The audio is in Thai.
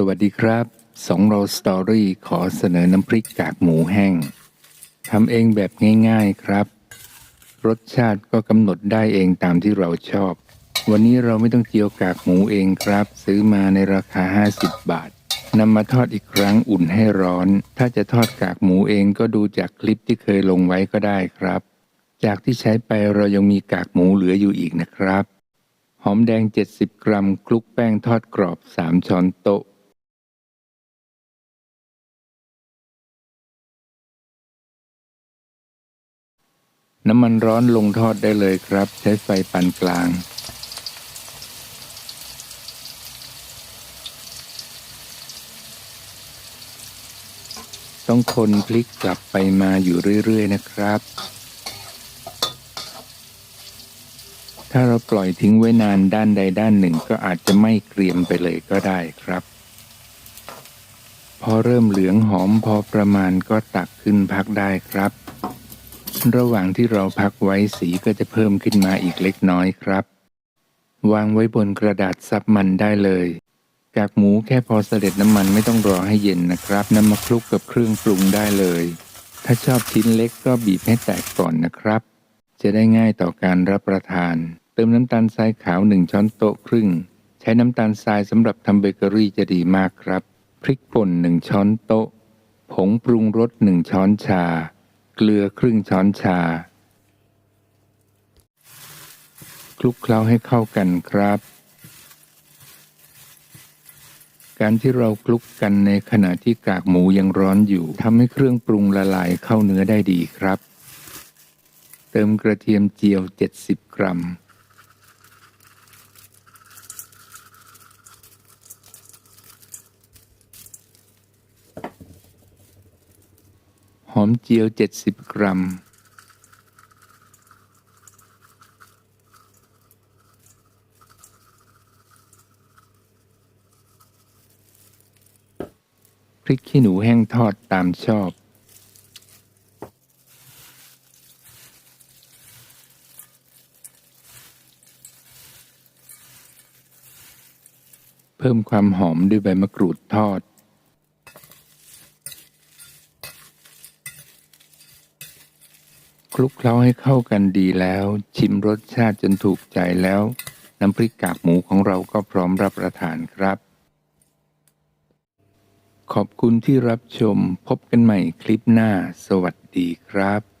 สวัสดีครับ สองโราสตอรี่ขอเสนอน้ำพริกกากหมูแห้งทำเองแบบง่ายๆครับ รสชาติก็กำหนดได้เองตามที่เราชอบ วันนี้เราไม่ต้องเจียวกากหมูเองครับ ซื้อมาในราคา 50 บาทนำมาทอดอีกครั้งอุ่นให้ร้อน ถ้าจะทอดกากหมูเองก็ดูจากคลิปที่เคยลงไว้ก็ได้ครับ จากที่ใช้ไปเรายังมีกากหมูเหลืออยู่อีกนะครับ หอมแดง 70 กรัมคลุกแป้งทอดกรอบ 3 ช้อนโต๊ะ น้ำมันร้อนลงทอดได้เลยครับ ใช้ไฟปานกลาง ต้องคนพลิกกลับไปมาอยู่เรื่อย ๆ นะครับ ถ้าเราปล่อยทิ้งไว้นานด้านใดด้านหนึ่งก็อาจจะไม่เกรียมไปเลยก็ได้ครับ พอเริ่มเหลืองหอมพอประมาณก็ตักขึ้นพักได้ครับ ระหว่างที่เราพักไว้สีก็จะเพิ่มขึ้นมาอีกเล็กน้อยครับ วางไว้บนกระดาษซับมันได้เลย กากหมูแค่พอเสด็จน้ำมันไม่ต้องรอให้เย็นนะครับนำมาคลุกกับเครื่องปรุงได้เลย ถ้าชอบชิ้นเล็กก็บีบให้แตกก่อนนะครับ จะได้ง่ายต่อการรับประทาน เติมน้ำตาลทรายขาวหนึ่งช้อนโต๊ะครึ่ง ใช้น้ำตาลทรายสำหรับทำเบเกอรี่จะดีมากครับ พริกป่นหนึ่งช้อนโต๊ะ ผงปรุงรสหนึ่งช้อนชา เกลือครึ่งช้อนชา คลุกเคล้าให้เข้ากันครับ การที่เราคลุกกันในขณะที่กากหมูยังร้อนอยู่ทำให้เครื่องปรุงละลายเข้าเนื้อได้ดีครับ เติมกระเทียมเจียว 70 กรัม อมเจียว 70 กรัม พริกขี้หนูแห้งทอดตามชอบ เพิ่มความหอมด้วยใบมะกรูดทอด คลุกเคล้าให้เข้ากันดีแล้ว ชิมรสชาติจนถูกใจแล้ว น้ำพริกกากหมูของเราก็พร้อมรับประทานครับ ขอบคุณที่รับชมพบกันใหม่คลิปหน้า สวัสดีครับ